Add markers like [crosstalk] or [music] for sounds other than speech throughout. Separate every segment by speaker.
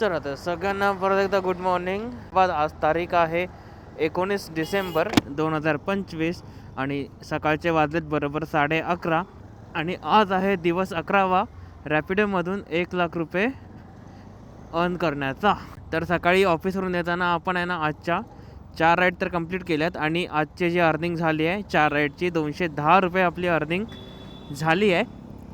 Speaker 1: चला तर सगळ्यांना परत एकदा गुड मॉर्निंग बाद आज तारीख आहे एकोणीस डिसेंबर दोन हजार पंचवीस आणि सकाळचे वाजलेत बरोबर साडे अकरा. आणि आज आहे दिवस अकरावा. रॅपिडोमधून एक लाख रुपये अर्न करण्याचा. तर सकाळी ऑफिसवरून येताना आपण आहे ना आजच्या चार राईड तर कंप्लीट केल्यात आणि आजची जी अर्निंग झाली आहे चार राईडची दोनशे दहा रुपये आपली अर्निंग झाली आहे.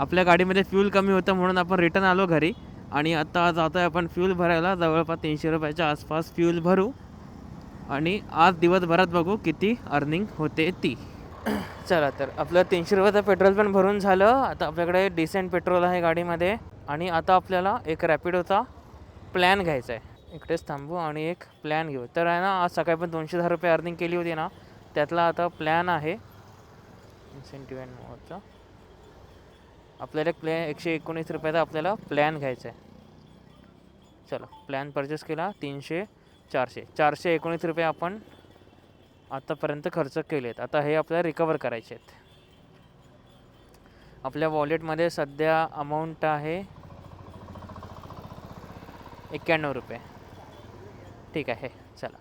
Speaker 1: आपल्या गाडीमध्ये फ्यूल कमी होतं म्हणून आपण रिटर्न आलो घरी. आणि आता जातो आहे आपण फ्यूल भरायला. जवळपास तीनशे रुपयाच्या आसपास फ्यूल भरू. आणि आज दिवसभरात बघू किती अर्निंग होते ती. [clears throat] चला तर आपलं तीनशे रुपयाचं पेट्रोल पण भरून झालं. आता आपल्याकडे डिसेंट पेट्रोल आहे गाडीमध्ये. आणि आता आपल्याला एक रॅपिडोचा प्लॅन घ्यायचा आहे इकडेच थांबू आणि एक प्लॅन घेऊ. तर आहे ना आज सकाळी पण दोनशे दहा रुपये अर्निंग केली होती ना त्यातला आता प्लॅन आहे. इन्सेंटिव्ह अँड मोडचा आपल्याला एक प्लॅन एकशे एकोणीस रुपयाचा आपल्याला प्लॅन घ्यायचा आहे चला. प्लॅन परचेस केला तीनशे चारशे. चारशे एकोणीस रुपये आपण आतापर्यंत खर्च केलेत. आता हे आपल्याला रिकवर करायचे आहेत. आपल्या वॉलेटमध्ये सध्या अमाऊंट आहे एक्क्याण्णव रुपये. ठीक आहे चला.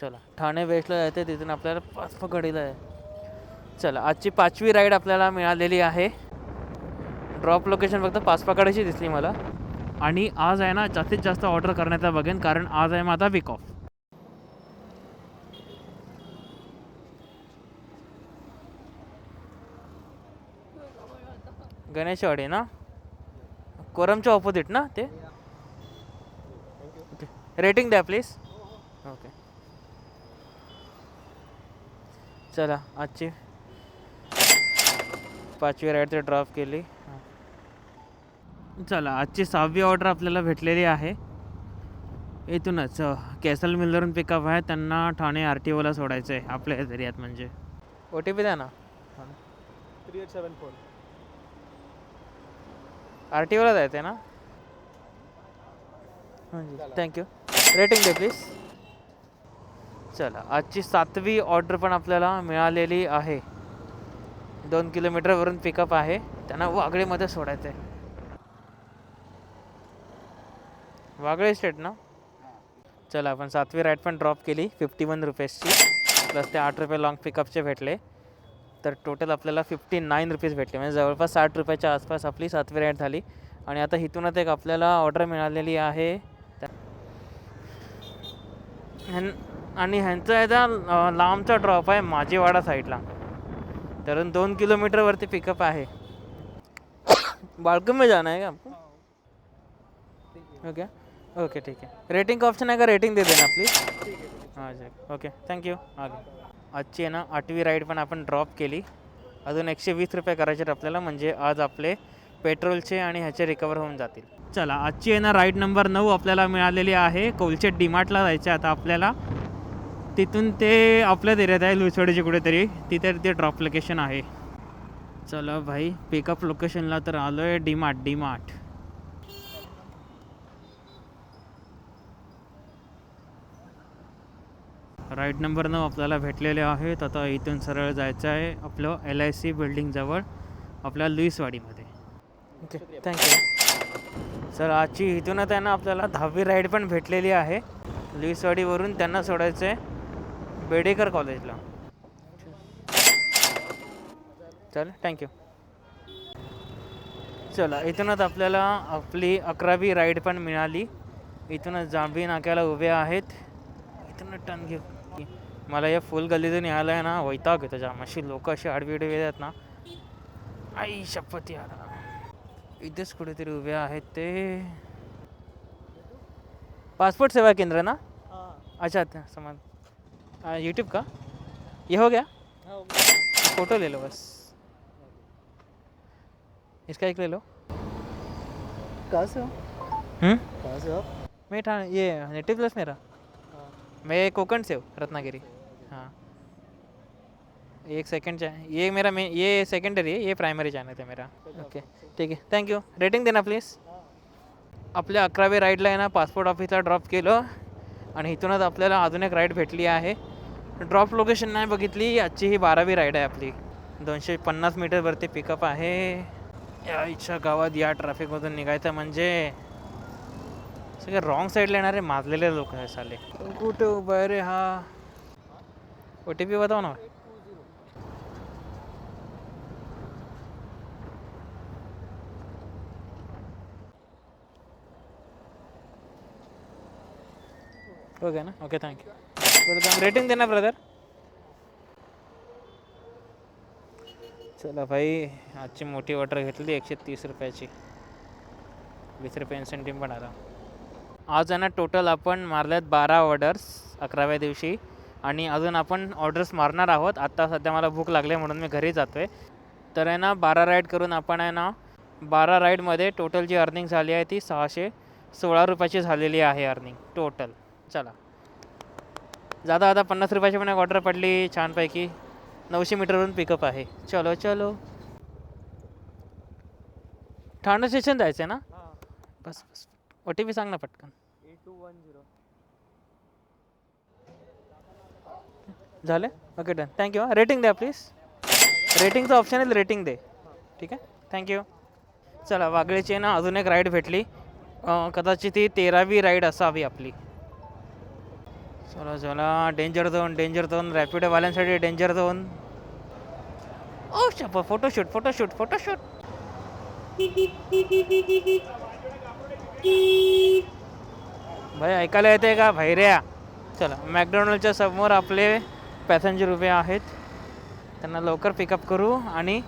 Speaker 1: चला. ठाणे वेस्टला जायचं तिथून आपल्याला पाच पकडीला आहे. चला आजची पाचवी राईड आपल्याला मिळालेली आहे. ड्रॉप लोकेशन फक्त पाच पकडायची दिसली मला. आणि आज आहे ना जास्तीत जास्त ऑर्डर करण्याचा बघेन कारण आज आहे माझा वीक ऑफ गणेशवाडी ना? कोरमच्या ऑपोजिट ना ते? ओके रेटिंग द्या प्लीज ओके चला आजची पाचवी राईड ते ड्रॉप केली. चला आजची सहावी ऑर्डर आपल्याला भेटलेली आहे. इथूनच कॅसल मिलवरून पिकअप आहे. त्यांना ठाणे आर टी ओला सोडायचं आहे आपल्या एरियात म्हणजे. ओ टी पी द्या ना.
Speaker 2: Three eight seven four
Speaker 1: R T Ola जायचं आहे ना थँक्यू रेटिंग दे प्लीज चला आजची सातवी ऑर्डर पण आपल्याला मिळालेली आहे. दोन किलोमीटरवरून पिकअप आहे. त्यांना वागळेमध्ये सोडायचं आहे वागळे स्टेट ना? चला आपण सातवी राईट पण ड्रॉप केली फिफ्टी वन रुपीजची प्लस ते आठ रुपये लॉंग पिकअपचे भेटले. तर टोटल आपल्याला फिफ्टी नाईन रुपीज भेटले. म्हणजे जवळपास साठ रुपयाच्या आसपास आपली सातवी राईट झाली. आणि आता इथूनच एक आपल्याला ऑर्डर मिळालेली आहे. त्या- ह्यां आणि ह्यांचा याचा लांबचा ड्रॉप आहे माझीवाडा साईडला तर दोन किलोमीटरवरती पिकअप आहे. [coughs] बाळकं जाणं आहे का? आपको ओके. ओके ठीक आहे. रेटिंग का ऑप्शन आहे का? रेटिंग दे देना प्लीज हां जी. ओके थँक्यू आगे आजची आहे ना आठवी राईड पण आपण ड्रॉप केली. अजून एकशे वीस रुपये करायचे आहेत आपल्याला म्हणजे आज आपले पेट्रोलचे आणि ह्याचे रिकवर होऊन जातील. चला आजची आहे ना राईड नंबर नऊ आपल्याला मिळालेली आहे. कोलचे डिमार्टला जायचं आता आपल्याला. तिथून ते आपल्याच एरियात आहे लुसवाडीचे कुठेतरी. तिथे ते ड्रॉप लोकेशन आहे. चला भाई पिकअप लोकेशनला तर आलो आहे डिमार्ट डिमार्ट राईड नंबर नऊ आपल्याला भेटलेले आहेत. आता इथून सरळ जायचं आहे आपलं एल आय सी बिल्डिंगजवळ आपल्या लुईसवाडीमध्ये. ओके थँक्यू सर आजची इथूनच आहे ना आपल्याला दहावी राईड पण भेटलेली आहे. लुईसवाडीवरून त्यांना सोडायचं आहे बेडेकर कॉलेजला चल थँक्यू चला इथूनच आपल्याला आपली अकरावी राईड पण मिळाली. इथूनच जांभी नाक्याला उभे आहेत. इथूनच टर्न घेऊ. मला या फुल गल्लीतून यायला आहे ना वैताग येतो जाम अशी लोक अशी आडवी येतात ना. आई शपथ यार इथेच कुठेतरी उभे आहेत ते. पासपोर्ट सेवा केंद्र ना? अच्छा समझ यूट्यूब का? ये हो गया? फोटो ले लो बस. इसका एक ले लो.
Speaker 2: कहाँ से हो? कहाँ से हो
Speaker 1: मैं ठाणे ये नेटिव प्लस मेरा. मैं कोकण से हूँ रत्नागिरी. हाँ। एक सेकंड ये मेरा मे ये सेकंडरी है ये प्राइमरी चॅनल आहे मेरा। ओके ठीक आहे थँक्यू रेटिंग दे ना प्लीज आपल्या अकरावी राईडला आहे ना पासपोर्ट ऑफिसला ड्रॉप केलं. आणि इथूनच आपल्याला अजून एक राईड भेटली आहे. ड्रॉप लोकेशन नाही बघितली आजची ही बारावी राईड आहे आपली. दोनशे पन्नास मीटरवरती पिकअप आहे. या इच्छा गावात या ट्रॅफिकमधून निघायचं म्हणजे सगळे रॉंग साईडला येणारे माजलेले लोक आहे साले. कुठं उभं रे हा? ओ टी पी बताओ ना। हो ओके ना? ओके थँक्यू बरं रेटिंग दे ना ब्रदर चला भाई आजची मोठी ऑर्डर घेतली एकशे तीस रुपयाची. वीस रुपये इन्सेंटिव्ह पण आला आज आहे ना टोटल आपण मारल्यात बारा ऑर्डर्स अकराव्या दिवशी. आणि अजून आपण ऑर्डर्स मारणार आहोत. आत्ता सध्या मला भूक लागली म्हणून मी घरी जातो आहे तर आहे ना बारा राईड करून आपण आहे ना बारा राईडमध्ये टोटल जी अर्निंग झाली आहे ती सहाशे सोळा रुपयाची झालेली आहे अर्निंग टोटल चला. जाता आता पन्नास रुपयाची पण एक ऑर्डर पडली छानपैकी. नऊशे मीटरवरून पिकअप आहे. चलो चलो. ठाणे स्टेशन जायचं आहे ना बस बस. ओ टी पी सांग ना पटकन.
Speaker 2: ए टू वन झिरो
Speaker 1: झाले? ओके डन थँक्यू हां. रेटिंग द्या प्लीज रेटिंगचं ऑप्शन आहे रेटिंग दे. ठीक आहे? थँक्यू चला वागळेची ना अजून एक राईड भेटली. कदाचित ती तेरावी राईड असावी आपली. चला चला. डेंजर झोन डेंजर झोन रॅपिडोवाल्यांसाठी डेंजर झोन ओ शप फोटोशूट फोटोशूट फोटोशूट भाई ऐकायला येते का? भैऱ्या. चला मॅकडोनल्डच्या समोर आपले पॅसेंजर उभे आहेत. त्यांना लवकर पिकअप करू आणि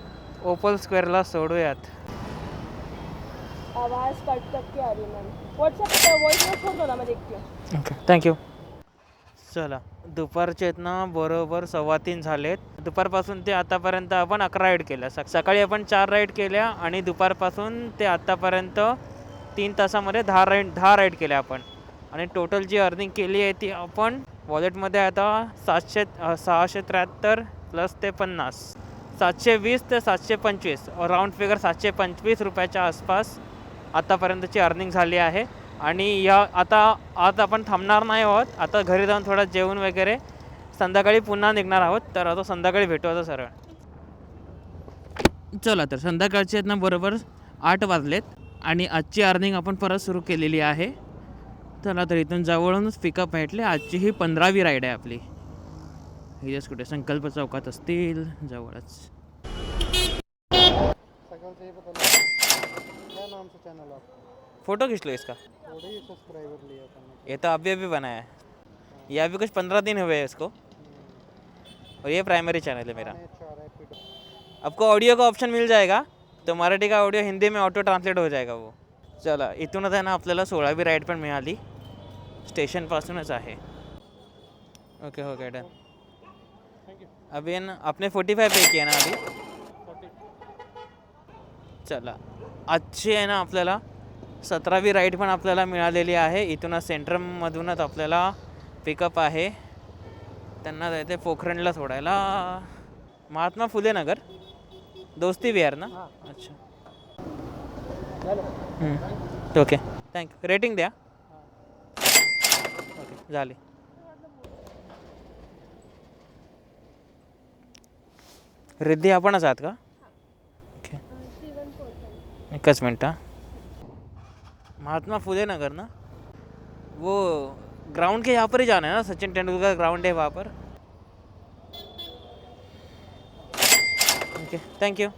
Speaker 1: ओपल स्क्वेअरला सोडूयात.
Speaker 3: आवाज़ कट कट के आ रही है मैम व्हाट्सएप पे वॉइस नोट छोड़ दो ना मैं देखती हूँ
Speaker 1: ओके थँक्यू चला दुपारचे आहेत ना बरोबर सव्वा तीन झालेत. दुपारपासून ते आतापर्यंत आपण अकरा राईड केल्या. सक सकाळी आपण चार राईड केल्या आणि दुपारपासून ते आत्तापर्यंत तीन तासामध्ये दहा राईड दहा राईड केल्या आपण. आणि टोटल जी अर्निंग केली आहे ती आपण वॉलेटमध्ये आता सातशे सहाशे त्र्याहत्तर प्लस ते पन्नास. सातशे वीस ते सातशे पंचवीस. राऊंड फिगर सातशे पंचवीस रुपयाच्या आसपास आतापर्यंतची अर्निंग झाली आहे. आणि या आता आज आपण थांबणार नाही आहोत. आता घरी जाऊन थोडं जेवण वगैरे संध्याकाळी पुन्हा निघणार आहोत. तर आता संध्याकाळी भेटू आता सरळ. चला तर संध्याकाळचे आहेत ना बरोबर आठ वाजलेत. आणि आजची अर्निंग आपण परत सुरू केलेली आहे. चला तर इथून जवळूनच पिकअप भेटले. आजची ही पंधरावी राईड आहे आपली. हे कुठे संकल्प चौकात असतील जवळच. फोटो खिचलो लो इसका ये तो अभी अभी बनाया है. ये अभी कुछ पंद्रह दिन हुए हैं इसको. और ये प्राइमरी चैनल है मेरा. आपको ऑडियो का ऑप्शन मिल जाएगा. तो मराठी का ऑडिओ हिंदी में ऑटो ट्रान्सलेट हो जाएगा वो. चला इथूनच आहे ना आपल्याला सोळावी राईड पण मिळाली. स्टेशनपासूनच आहे. ओके गया डन अभी है ना आपने फोर्टी फाय पे किया ना अभी? चला. आजची आहे ना आपल्याला? सतरावी राईड पण आपल्याला मिळालेली आहे. इथूनच सेंट्रममधूनच आपल्याला पिकअप आहे. त्यांना जायचं पोखरणला सोडायला. महात्मा फुले नगर दोस्ती विहार ना?
Speaker 2: हां.
Speaker 1: अच्छा. ओके थँक्यू रेटिंग द्या. ओके झाले. रिद्धी आपणच आहात का? ओके. एकच मिनट महात्मा फुले नगर ना? वो ग्राउंड के यहाँ पर ही जाना है ना? सचिन तेंदुलकर ग्राउंड है वहाँ पर. ओके थँक्यू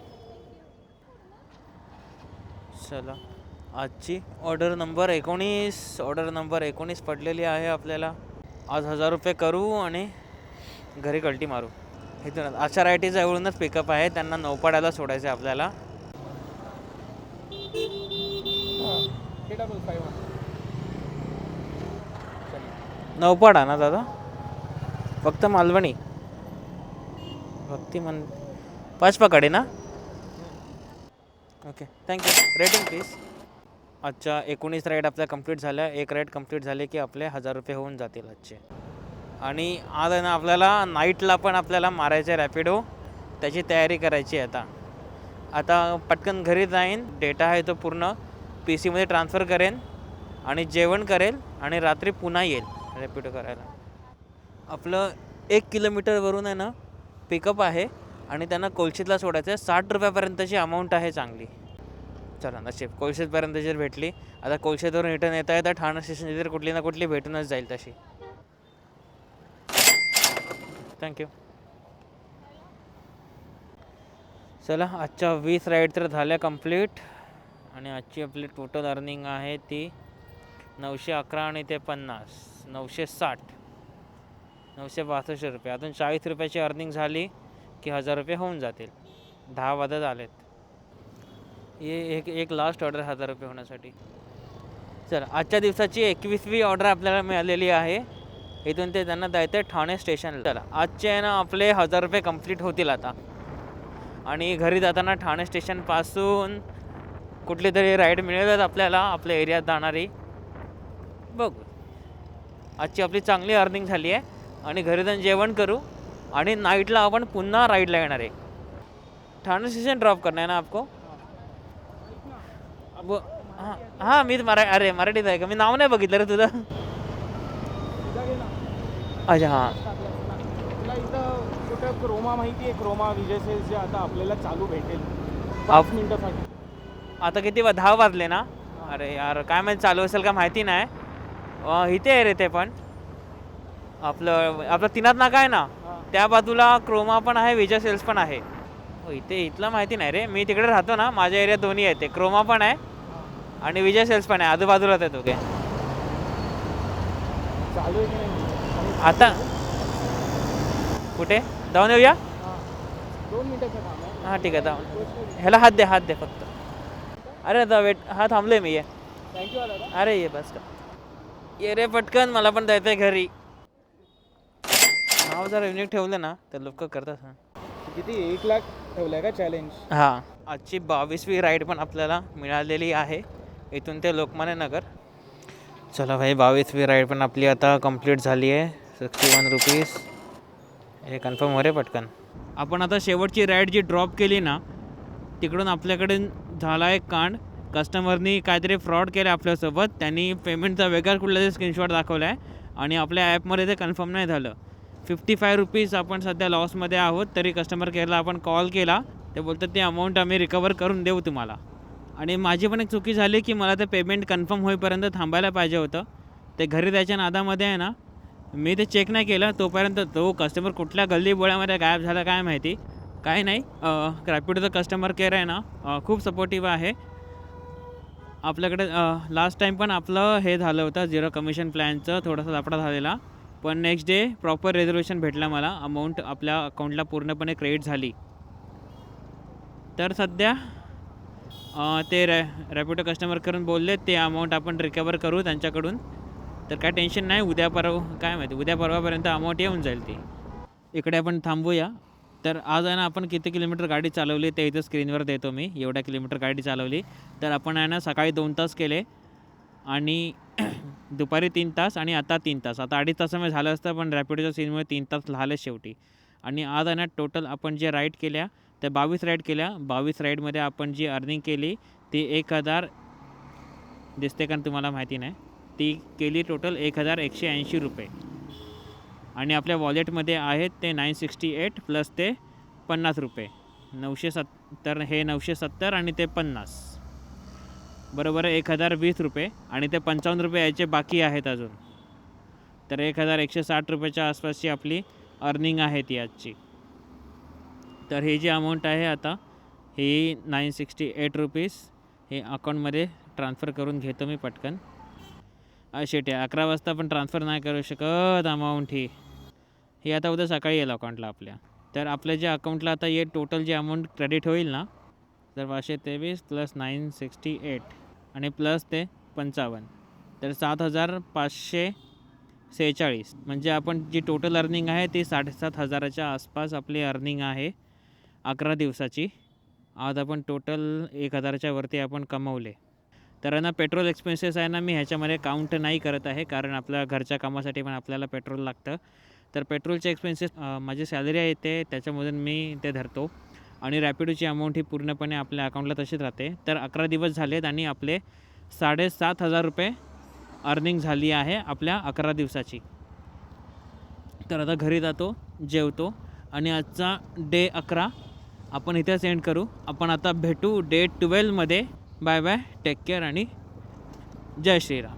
Speaker 1: चला. आजची ऑर्डर नंबर एकोणीस ऑर्डर नंबर एकोणीस पडलेली आहे आपल्याला. आज हजार रुपये करू आणि घरी कल्टी मारू. इथूनच अशा रायटी जवळूनच पिकअप आहे. त्यांना नौपाड्याला सोडायचं आहे आपल्याला. नौपाडा ना दादा. फक्त मालवणी. भक्ती मन पाच पकडे ना? ओके थँक्यू रेटिंग प्लीज आजच्या एकोणीस राईड आपल्या कंप्लीट झाल्या. एक राईड कंप्लीट झाले की आपले हजार रुपये होऊन जातील आजचे. आणि आज आहे ना आपल्याला नाईटला पण आपल्याला मारायचं आहे रॅपिडो हो. त्याची तयारी करायची आहे आता. आता पटकन घरी जाईन डेटा आहे तो पूर्ण. पी सीमध्ये ट्रान्सफर करेन आणि जेवण करेल आणि रात्री पुन्हा येईल रॅपिडो करायला. आपलं एक किलोमीटरवरून आहे ना पिकअप आहे आणि त्यांना कोलशीतला सोडायचं आहे साठ रुपयापर्यंतची अमाऊंट आहे चांगली. चला नशीब. कोळशेतपर्यंत जर भेटली आता कोळशेतवरून रिटर्न येता येता ठाणा स्टेशन जर कुठली ना कुठली भेटूनच जाईल तशी. थँक्यू चला आजच्या वीस राईड तर झाल्या कंप्लीट आणि आजची आपली टोटल अर्निंग आहे ती नऊशे अकरा आणि ते पन्नास. नऊशे साठ. नऊशे बासष्ट रुपये. अजून चाळीस रुपयाची अर्निंग झाली की हजार रुपये होऊन जातील. दहा वाजत आलेत हे एक एक लास्ट ऑर्डर हजार रुपये होण्यासाठी. चल आजच्या दिवसाची एकवीसवी ऑर्डर आपल्याला मिळालेली आहे. इथून ते त्यांना जायचं आहे ठाणे स्टेशनला चला आजचे आहे ना आपले हजार रुपये कंप्लीट होतील आता. आणि घरी जाताना ठाणे स्टेशनपासून कुठली तरी राईड मिळेलच आपल्याला आपल्या एरियात जाणारी. बघू. आजची आपली चांगली अर्निंग झाली आहे. आणि घरी जाऊन जेवण करू. आणि नाईटला आपण पुन्हा राईडला येणार आहे. ठाणे स्टेशन ड्रॉप करणार आहे ना आपको? ब- हां हां मी मरा अरे मराठीत आहे का? मी नाव नाही बघितलं रे तुझं. अच्छा हां.
Speaker 2: तुला इथं कुठं क्रोमा माहिती आहे? क्रोमा विजय सेल्स जे आता आपल्याला चालू भेटेल.
Speaker 1: आप-
Speaker 2: पाच मिनिटासाठी.
Speaker 1: आता किती वा दहा वाजले ना? अरे यार काय माहिती चालू असेल का माहिती नाही. अं, इथे आहे रे ते पण. आपलं आपलं तिनात नाका आहे ना?
Speaker 2: हां.
Speaker 1: त्या बाजूला क्रोमा पण आहे विजय सेल्स पण आहे. हो इथे इथलं माहिती नाही रे. मी तिकडे राहतो ना माझ्या एरियात दोन्ही आहे ते क्रोमा पण आहे आणि विजय सेल्स पण आहे. आजूबाजूलाच आहे दोघे
Speaker 2: चालू आहे की नाही
Speaker 1: आता? कुठे? जाऊन येऊया?
Speaker 2: हां. आहे.
Speaker 1: हां ठीक आहे जाऊन ह्याला हात दे हात दे फक्त. अरे आता वेट. हा थांबलोय मी ये. अरे ये बस का ये रे पटकन. मला पण जायचंय घरी. नाव जर युनिक ठेवलं ना तर लोक करतात हां.
Speaker 2: किती? एक लाख? ठेवलाय का चॅलेंज
Speaker 1: हां. आजची बावीसवी राईड पण आपल्याला मिळालेली आहे. इथून ते लोकमान्य नगर. चला भाई बावीसवी राईड पण आपली आता कंप्लीट झाली आहे. सिक्स्टी वन रुपीज हे कन्फर्म हो रे पटकन. आपण आता शेवटची राईड जी ड्रॉप केली ना तिकडून आपल्याकडे झाला एक कांड. कस्टमरनी काहीतरी फ्रॉड केलं आपल्यासोबत. त्यांनी पेमेंटचा वेगळा कुठला तरी स्क्रीनशॉट दाखवला आहे आणि आपल्या ॲपमध्ये ते कन्फर्म नाही झालं. फिफ्टी फाय रुपीज आपण सध्या लॉसमध्ये आहोत तरी कस्टमर केअरला आपण कॉल केला. ते बोलतात ते अमाऊंट आम्ही रिकवर करून देऊ तुम्हाला. आणि माझी पण एक चुकी झाली की मला ते पेमेंट कन्फर्म होईपर्यंत थांबायला पाहिजे होतं. ते घरी जायच्या नादामध्ये आहे ना मी ते चेक नाही केलं तोपर्यंत तो कस्टमर कुठल्या गल्ली बोळ्यामध्ये गायब झाला काय माहिती. काय नाही रॅपिडोचं कस्टमर केअर आहे ना खूप सपोर्टिव्ह आहे. आपल्याकडे लास्ट टाईम पण आपलं हे झालं होतं झिरो कमिशन प्लॅनचं थोडासा लफडा झालेला. पण नेक्स्ट डे प्रॉपर रेझोल्युशन भेटला मला. अमाऊंट आपल्या अकाउंटला पूर्णपणे क्रेडिट झाली. तर सध्या ते रॅ रॅपिडो कस्टमर करून बोलले ते अमाऊंट आपण रिकवर करू त्यांच्याकडून. तर काय टेन्शन नाही उद्या परवा काय माहिती उद्या परवापर्यंत अमाऊंट येऊन जाईल ती. इकडे आपण थांबूया. तर आज आहे ना आपण किती किलोमीटर गाडी चालवली ते इथं स्क्रीनवर देतो मी. एवढ्या किलोमीटर गाडी चालवली. तर आपण आहे ना सकाळी दोन तास केले. आणि [clears throat] दुपारी तीन तास आणि आता तीन तास. आता अडीच तासामध्ये झालं असतं पण रॅपिडोच्या सीनमुळे तीन तास झाले शेवटी. आणि आज आहे ना टोटल आपण जे राईड केल्या त्या बावीस राईड केल्या. बावीस राईडमध्ये आपण जी अर्निंग केली ती एक हजार दिसते कारण तुम्हाला माहिती नाही ती केली टोटल एक हजार एकशे ऐंशी रुपये. आणि आपल्या वॉलेटमध्ये आहेत ते नाईन सिक्स्टी एट प्लस ते पन्नास रुपये. नऊशे सत्तर हे नऊशे सत्तर आणि ते पन्नास. बरोबर एक हजार वीस रुपये आणि ते पंचावन्न रुपये याचे बाकी आहेत अजून. तर एक हजार एकशे साठ रुपयाच्या आसपासची आपली अर्निंग आहे ती आजची. तर ही जी अमाऊंट आहे आता ही नाईन सिक्स्टी एट रुपीज हे अकाउंटमध्ये ट्रान्सफर करून घेतो मी पटकन. शेटे अकरा वाजता पण ट्रान्सफर नाही करू शकत अमाऊंट ही. ही आता उद्या सकाळी येईल अकाउंटला आपल्या. तर आपल्या जे अकाउंटला आता ये टोटल जे अमाऊंट क्रेडिट होईल ना तर पाचशे तेवीस प्लस नाईन सिक्स्टी एट आणि प्लस ते पंचावन्न. तर सात हजार पाचशे सेहेचाळीस. म्हणजे आपण जी टोटल अर्निंग आहे ती साडेसात हजाराच्या आसपास आपली अर्निंग आहे अकरा दिवसाची. आज आपण टोटल एक हजाराच्या वरती आपण कमवले. तर ना पेट्रोल एक्सपेन्सेस आहे ना मी ह्याच्यामध्ये काउंट नाही करत आहे कारण आपल्या घरच्या कामासाठी पण आपल्याला पेट्रोल लागतं. तर पेट्रोलचे एक्सपेन्सेस माझी सॅलरी आहे ते त्याच्यामधून मी ते धरतो. आणि रॅपिडोची अमाऊंट ही पूर्णपणे आपल्या अकाउंटला तशीच राहते. तर अकरा दिवस झालेत आणि आपले साडेसात हजार रुपये अर्निंग झाली आहे आपल्या अकरा दिवसाची. तर आता घरी जातो जेवतो आणि आजचा डे अकरा. आपण इथे सेंड करू. आपण आता भेटू डे ट्वेल्वमध्ये बाय बाय टेक केअर आणि जय श्रीराम.